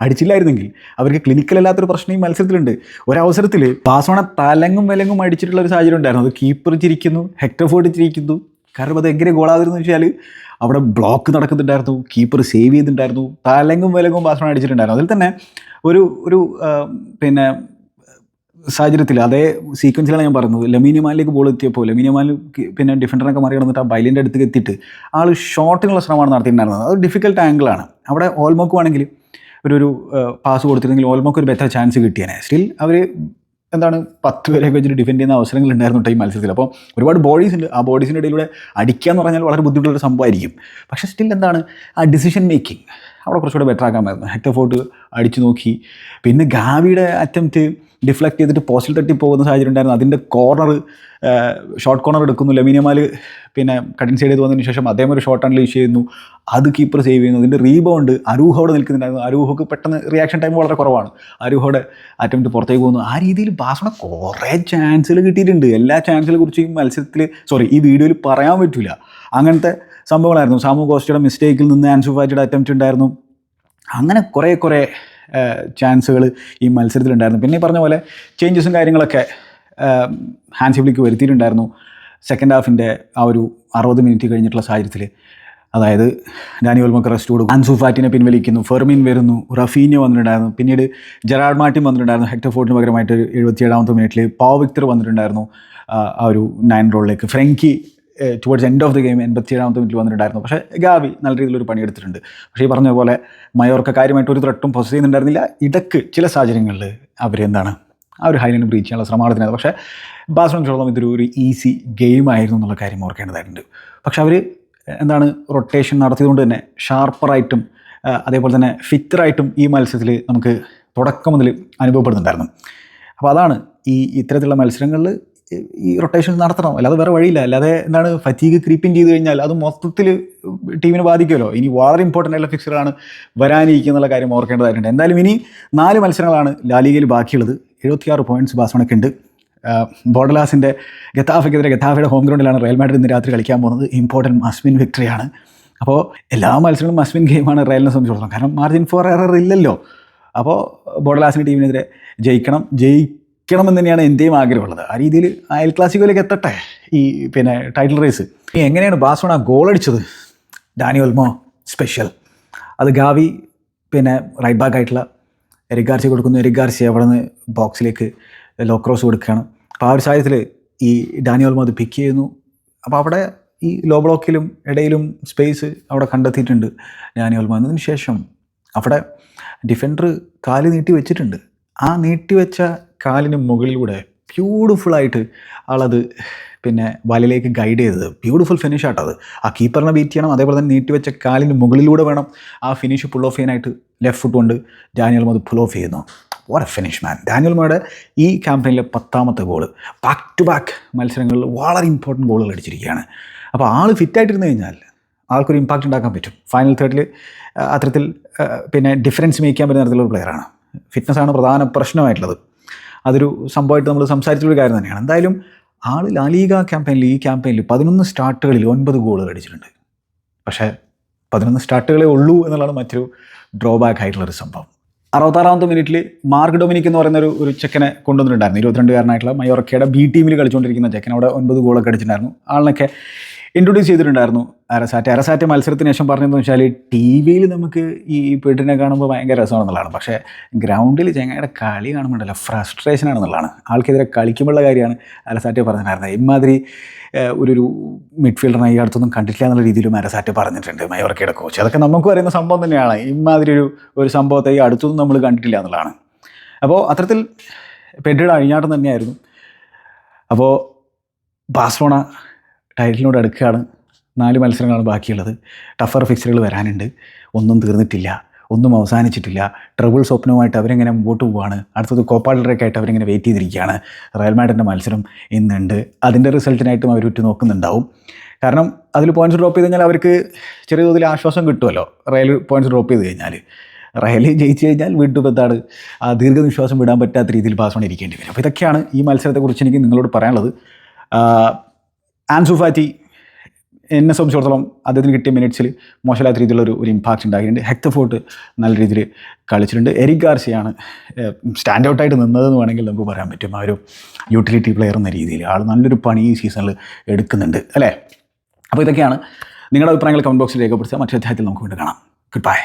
അടിച്ചില്ലായിരുന്നെങ്കിൽ അവർക്ക് ക്ലിനിക്കലല്ലാത്തൊരു പ്രശ്നം ഈ മത്സരത്തിലുണ്ട്. ഒരവസരത്തിൽ ബാസ്വണ തലങ്ങും വിലങ്ങും അടിച്ചിട്ടുള്ള ഒരു സാഹചര്യം ഉണ്ടായിരുന്നു. അത് കീപ്പർ ചിരിക്കുന്നു ഹെക്ടർ ഫോർഡ് ചിരിക്കുന്നു. കാരണം അത് എങ്ങനെ ഗോളാതിരുന്നു വെച്ചാൽ അവിടെ ബ്ലോക്ക് നടക്കുന്നുണ്ടായിരുന്നു കീപ്പർ സേവ് ചെയ്തിട്ടുണ്ടായിരുന്നു തലങ്ങും വിലങ്ങും ബാസ്വണ അടിച്ചിട്ടുണ്ടായിരുന്നു. അതിൽ തന്നെ ഒരു ഒരു പിന്നെ സാഹചര്യത്തിൽ അതേ സീക്വൻസിലാണ് ഞാൻ പറഞ്ഞത് ലമീനിയമാലിലേക്ക് ബോൾ എത്തിയപ്പോൾ ലമീനിയമാലിൽ പിന്നെ ഡിഫൻഡറിനൊക്കെ മറികടന്നിട്ട് ആ ബൈലിന്റെ അടുത്ത് എത്തിയിട്ട് ആൾ ഷോട്ടിനുള്ള ശ്രമമാണ് നടത്തിയിട്ടുണ്ടായിരുന്നത്. അത് ഡിഫിക്കൽട്ട് ആംഗിളാണ് അവിടെ ഓൾമോക്ക് വേണമെങ്കിൽ ഒരു ഒരു പാസ് കൊടുത്തിരുന്നെങ്കിൽ ഓൾമോക്ക് ഒരു ബെറ്റർ ചാൻസ് കിട്ടിയാണ് സ്റ്റിൽ അവർ എന്താണ് പത്ത് പേരെയൊക്കെ വെച്ചിട്ട് ഡിഫെൻഡ് ചെയ്യുന്ന അവസരങ്ങൾ ഉണ്ടായിരുന്നു ഈ മത്സരത്തിൽ. അപ്പോൾ ഒരുപാട് ബോഡീസ് ഉണ്ട്. ആ ബോഡീസിന്റെ ഇടയിലൂടെ അടിക്കുക എന്ന് പറഞ്ഞാൽ വളരെ ബുദ്ധിമുട്ടുള്ളൊരു സംഭവമായിരിക്കും. പക്ഷേ സ്റ്റിൽ എന്താണ്? ആ ഡിസിഷൻ മേക്കിംഗ് അവിടെ കുറച്ചുകൂടെ ബെറ്റർ ആക്കാമായിരുന്നു ഹെക്ടർ ഫോർട്ട് അടിച്ചു നോക്കി. പിന്നെ ഗാവിയുടെ അറ്റംപ്റ്റ് ഡിഫ്ലക്റ്റ് ചെയ്തിട്ട് പോസ്റ്റിൽ തട്ടി പോകുന്ന സാഹചര്യം ഉണ്ടായിരുന്നു. അതിന്റെ കോർണർ ഷോർട്ട് കോർണർ എടുക്കുന്നു. ലമീനമാൽ പിന്നെ കട്ടിൻ സൈഡ് ചെയ്ത് വന്നതിന് ശേഷം അദ്ദേഹം ഒരു ഷോർട്ട് അൺലീഷ് ചെയ്യുന്നു. അത് കീപ്പർ സേവ് ചെയ്യുന്നു. അതിന്റെ റീബൗണ്ട് അരൂഹ അവിടെ നിൽക്കുന്നുണ്ടായിരുന്നു. അരൂഹക്ക് പെട്ടെന്ന് റിയാക്ഷൻ ടൈം വളരെ കുറവാണ്. അരൂഹയുടെ അറ്റംപ്റ്റ് പുറത്തേക്ക് പോകുന്നു. ആ രീതിയിൽ ബാസണ കുറേ ചാൻസുകൾ കിട്ടിയിട്ടുണ്ട്. എല്ലാ ചാൻസുകളെ കുറിച്ച് ഈ മത്സരത്തിൽ സോറി ഈ വീഡിയോയിൽ പറയാൻ പറ്റില്ല അങ്ങനത്തെ സംഭവങ്ങളായിരുന്നു. സാമു കോസ്റ്റയുടെ മിസ്റ്റേക്കിൽ നിന്ന് ആൻസു അറ്റംപ്റ്റ് ഉണ്ടായിരുന്നു. അങ്ങനെ കുറേ കുറേ ചാൻസുകൾ ഈ മത്സരത്തിലുണ്ടായിരുന്നു. പിന്നെ ഈ പറഞ്ഞ പോലെ ചേഞ്ചസും കാര്യങ്ങളൊക്കെ ഹാൻസിബിളിക്ക് വരുത്തിയിട്ടുണ്ടായിരുന്നു സെക്കൻഡ് ഹാഫിന്റെ ആ ഒരു അറുപത് മിനിറ്റ് കഴിഞ്ഞിട്ടുള്ള സാഹചര്യത്തിൽ അതായത് ഡാനിയൽ മക്ക് റെസ്റ്റ് കൊടുക്കും. അൻസു ഫാറ്റിനെ പിൻവലിക്കുന്നു. ഫെർമിൻ വരുന്നു. റഫീനിയ വന്നിട്ടുണ്ടായിരുന്നു. പിന്നീട് ജെറാഡ് മാർട്ടിൻ വന്നിട്ടുണ്ടായിരുന്നു. ഹെക്ടർ ഫോർട്ടിന് പകരമായിട്ട് എഴുപത്തിയേഴാമത്തെ മിനിറ്റിൽ പാവ് വിക്ടർ വന്നിട്ടുണ്ടായിരുന്നു ആ ഒരു nine റോളിലേക്ക് Frenkie towards end of the game എൺപത്തിയേഴാമത്തെ minute വന്നിട്ടുണ്ടായിരുന്നു. പക്ഷേ ഗാവി നല്ല രീതിയിൽ ഒരു പണിയെടുത്തിട്ടുണ്ട് പക്ഷേ ഈ പറഞ്ഞ പോലെ മയോർക്ക് കാര്യമായിട്ട് ഒരു ത്രട്ടും പൊസസ് ചെയ്യുന്നുണ്ടായിരുന്നില്ല. ഇടയ്ക്ക് ചില സാഹചര്യങ്ങളിൽ അവരെന്താണ് ആ ഒരു ഹൈലൈൻ ബ്രീച്ച് ചെയ്യാനുള്ള ശ്രമമാണ് പക്ഷേ ബാസ്ലോണിച്ചോളം ഇതൊരു ഒരു ഈസി ഗെയിം ആയിരുന്നു എന്നുള്ള കാര്യം ഓർക്കേണ്ടതായിട്ടുണ്ട്. പക്ഷേ അവർ എന്താണ് റൊട്ടേഷൻ നടത്തിയതുകൊണ്ട് തന്നെ ഷാർപ്പറായിട്ടും അതേപോലെ തന്നെ ഫിറ്ററായിട്ടും ഈ മത്സരത്തിൽ നമുക്ക് തുടക്കം മുതൽ അനുഭവപ്പെടുന്നുണ്ടായിരുന്നു. അപ്പോൾ അതാണ് ഈ ഇത്തരത്തിലുള്ള മത്സരങ്ങളിൽ ഈ റൊട്ടേഷൻ നടത്തണം. അല്ലാതെ വേറെ വഴിയില്ല. അല്ലാതെ എന്താണ് ഫറ്റീഗ് ക്രീപ്പിൻ ചെയ്ത് കഴിഞ്ഞാൽ അത് മൊത്തത്തിൽ ടീമിനെ ബാധിക്കുമല്ലോ. ഇനി വളരെ ഇമ്പോർട്ടന്റ് ആയിട്ടുള്ള ഫിക്സറാണ് വരാനിരിക്കുന്നുള്ള കാര്യം ഓർക്കേണ്ടതായിട്ടുണ്ട്. എന്തായാലും ഇനി നാല് മത്സരങ്ങളാണ് ലാലിഗയിൽ ബാക്കിയുള്ളത്. എഴുപത്തിയാറ് പോയിന്റ്സ് ബാസോണക്കുണ്ട് ബോർഡലാസിന്റെ ഗത്താഫയ്ക്കെതിരെ ഗത്താഫയുടെ ഹോം ഗ്രൗണ്ടിലാണ് റയൽ മാഡ്രിഡ് ഇന്ന് രാത്രി കളിക്കാൻ പോകുന്നത്. ഇമ്പോർട്ടന്റ് മസ്മിൻ വിക്ടറിയാണ് അപ്പോൾ എല്ലാ മത്സരങ്ങളും മസ്മിൻ ഗെയിമാണ് റയലിനെ സംബന്ധിച്ചിടത്തോളം. കാരണം മാർജിൻ ഫോർ എറർ ഇല്ലല്ലോ. അപ്പോൾ ബോർഡലാസിന്റെ ടീമിനെതിരെ ജയിക്കണം. ജയിക്കണമെന്ന് തന്നെയാണ് എന്റെയും ആഗ്രഹമുള്ളത്. ആ രീതിയിൽ അയൽ ക്ലാസിക്കോയിലേക്ക് എത്തട്ടെ? ഈ പിന്നെ ടൈറ്റിൽ റേസ് എങ്ങനെയാണ് ബാസോണ ഗോൾ അടിച്ചത്? ഡാനിയോൽമോ സ്പെഷ്യൽ അത് ഗാവി പിന്നെ റൈറ്റ് ബാക്ക് ആയിട്ടുള്ള എരിക് ഗാർസി കൊടുക്കുന്നു. എരിക് ഗാർസി അവിടെ നിന്ന് ബോക്സിലേക്ക് ലോ ക്രോസ് കൊടുക്കുകയാണ്. അപ്പോൾ ആ ഒരു സാഹചര്യത്തിൽ ഈ ഡാനിയോൽമോ അത് പിക്ക് ചെയ്യുന്നു. അപ്പോൾ അവിടെ ഈ ലോ ബ്ലോക്കിലും ഇടയിലും സ്പേസ് അവിടെ കണ്ടെത്തിയിട്ടുണ്ട് ഡാനിയോൽമോ എന്നതിന് ശേഷം അവിടെ ഡിഫൻഡർ കാൽ നീട്ടി വെച്ചിട്ടുണ്ട്. ആ നീട്ടിവെച്ച കാലിന് മുകളിലൂടെ ബ്യൂട്ടിഫുള്ളായിട്ട് ആളത് പിന്നെ വലയിലേക്ക് ഗൈഡ് ചെയ്തത്. ബ്യൂട്ടിഫുൾ ഫിനിഷ് ആട്ടത് ആ കീപ്പറിനെ ബീറ്റ് ചെയ്യണം അതേപോലെ തന്നെ നീട്ടി വെച്ച കാലിന് മുകളിലൂടെ വേണം ആ ഫിനിഷ് പുൾ ഓഫ് ചെയ്യാനായിട്ട് ലെഫ്റ്റ് ഫുട്ട് കൊണ്ട് ഡാനിയൽ മത് പുൾ ഓഫ് ചെയ്യുന്നു. What a finish man Daniel മോയുടെ ഈ ക്യാമ്പയിനിലെ പത്താമത്തെ ഗോൾ ബാക്ക് ടു ബാക്ക് മത്സരങ്ങളിൽ വളരെ ഇമ്പോർട്ടന്റ് ഗോളുകൾ അടിച്ചിരിക്കുകയാണ്. അപ്പോൾ ആൾ ഫിറ്റായിട്ടിരുന്നു കഴിഞ്ഞാൽ ആൾക്കൊരു ഇമ്പാക്റ്റ് ഉണ്ടാക്കാൻ പറ്റും. ഫൈനൽ തേർഡിൽ അത്തരത്തിൽ പിന്നെ ഡിഫറൻസ് മേക്ക് ചെയ്യാൻ പറ്റുന്ന തരത്തിലുള്ള പ്ലെയറാണ് ഫിറ്റ്നസ്സാണ് പ്രധാന പ്രശ്നമായിട്ടുള്ളത്. അതൊരു സംഭവമായിട്ട് നമ്മൾ സംസാരിച്ചൊരു കാര്യം തന്നെയാണ്. എന്തായാലും ആൾ ലാലീഗ ക്യാമ്പയിനിൽ ഈ ക്യാമ്പയിനിൽ പതിനൊന്ന് സ്റ്റാർട്ടുകളിൽ ഒൻപത് ഗോളുകൾ അടിച്ചിട്ടുണ്ട് പക്ഷേ പതിനൊന്ന് സ്റ്റാർട്ടുകളേ ഉള്ളൂ എന്നുള്ളതാണ് മറ്റൊരു ഡ്രോബാക്ക് ആയിട്ടുള്ളൊരു സംഭവം. അറുപത്താറാമത്തെ മിനിറ്റിൽ മാർക്ക് ഡൊമിനിക് എന്ന് പറയുന്ന ഒരു ഒരു ചെക്കനെ കൊണ്ടുവന്നിട്ടുണ്ടായിരുന്നു. ഇരുപത്തിരണ്ടുകാരനായിട്ടുള്ള മയോർക്കയുടെ ബി ടീമിൽ കളിച്ചുകൊണ്ടിരിക്കുന്ന ചെക്കൻ അവിടെ ഒൻപത് ഗോളൊക്കെ അടിച്ചിട്ടുണ്ടായിരുന്നു ആളിനൊക്കെ ഇൻട്രൊഡ്യൂസ് ചെയ്തിട്ടുണ്ടായിരുന്നു അരസാറ്റ്. അരസാറ്റ് മത്സരത്തിന് ശേഷം പറഞ്ഞതെന്ന് വെച്ചാൽ ടി വിയിൽ നമുക്ക് ഈ പെട്ടിനെ കാണുമ്പോൾ ഭയങ്കര രസമാണെന്നുള്ളതാണ്. പക്ഷേ ഗ്രൗണ്ടിൽ ചെങ്ങയുടെ കളി കാണുമ്പോഴല്ല ഫ്രസ്ട്രേഷൻ ആണെന്നുള്ളതാണ്. ആൾക്കെതിരെ കളിക്കുമ്പോഴുള്ള കാര്യമാണ് അരസാറ്റ് പറഞ്ഞിട്ടുണ്ടായിരുന്നത്. ഇമാതിരി ഒരു ഒരു മിഡ്ഫീൽഡറിനെ ഈ അടുത്തൊന്നും കണ്ടിട്ടില്ല എന്നുള്ള രീതിയിലും അരസാറ്റ് പറഞ്ഞിട്ടുണ്ട്. മയോർക്കയുടെ കോച്ച് അതൊക്കെ നമുക്ക് അറിയുന്ന സംഭവം തന്നെയാണ്. ഇമാതിരി ഒരു ഒരു സംഭവത്തെ ഈ അടുത്തൊന്നും നമ്മൾ കണ്ടിട്ടില്ല എന്നുള്ളതാണ്. അപ്പോൾ അത്തരത്തിൽ പെട്ടിയുടെ അഴിഞ്ഞാട്ടം തന്നെയായിരുന്നു. അപ്പോൾ ബാഴ്സലോണ ടൈറ്റിലിനോട് അടുക്കുകയാണ്. നാല് മത്സരങ്ങളാണ് ബാക്കിയുള്ളത്. ടഫർ ഫിക്സറുകൾ വരാനുണ്ട്. ഒന്നും തീർന്നിട്ടില്ല. ഒന്നും അവസാനിച്ചിട്ടില്ല. ട്രബിൾ സ്വപ്നവുമായിട്ട് അവരെങ്ങനെ മുമ്പോട്ട് പോവുകയാണ് അടുത്തത് കോപ്പാളിലൊക്കെ ആയിട്ട് അവരിങ്ങനെ വെയിറ്റ് ചെയ്തിരിക്കുകയാണ്. റയൽ മാഡിന്റെ മത്സരം ഇന്നുണ്ട്. അതിന്റെ റിസൾട്ടിനായിട്ടും അവർ ഉറ്റു നോക്കുന്നുണ്ടാവും കാരണം അതിൽ പോയിന്റ്സ് ഡ്രോപ്പ് ചെയ്ത് കഴിഞ്ഞാൽ അവർക്ക് ചെറിയ തോതിൽ ആശ്വാസം കിട്ടുമല്ലോ. റയൽ പോയിന്റ്സ് ഡ്രോപ്പ് ചെയ്ത് കഴിഞ്ഞാൽ. റയൽ ജയിച്ചു കഴിഞ്ഞാൽ വീട്ടു എന്താണ്? ആ ദീർഘനിശ്വാസം വിടാൻ പറ്റാത്ത രീതിയിൽ പാസ്സോൺ ഇരിക്കേണ്ടി വരും. അപ്പോൾ ഇതൊക്കെയാണ് ഈ മത്സരത്തെക്കുറിച്ച് എനിക്ക് നിങ്ങളോട് പറയാനുള്ളത്. ആൻസു ഫാറ്റി എന്നെ സംബന്ധിച്ചിടത്തോളം അദ്ദേഹത്തിന് കിട്ടിയ മിനിറ്റ്സിൽ മോശമില്ലാത്ത രീതിയിലുള്ള ഒരു ഇമ്പാക്റ്റ് ഉണ്ടാക്കിയിട്ടുണ്ട്. ഹെക്തഫോർട്ട് നല്ല രീതിയിൽ കളിച്ചിട്ടുണ്ട്. എരിക് ഗാർസിയാണ് സ്റ്റാൻഡ് ഔട്ടായിട്ട് നിന്നതെന്ന് വേണമെങ്കിൽ നമുക്ക് പറയാൻ പറ്റും. ആ ഒരു യൂട്ടിലിറ്റി പ്ലെയർ എന്ന രീതിയിൽ. ആൾ നല്ലൊരു പണി ഈ സീസണിൽ എടുക്കുന്നുണ്ട്. അല്ലേ? അപ്പോൾ ഇതൊക്കെയാണ് നിങ്ങളുടെ അഭിപ്രായങ്ങൾ കമന്റ് ബോക്സിൽ രേഖപ്പെടുത്തുക. മറ്റൊരു അധ്യായത്തിൽ നമുക്ക് വീണ്ടും കാണാം. Good bye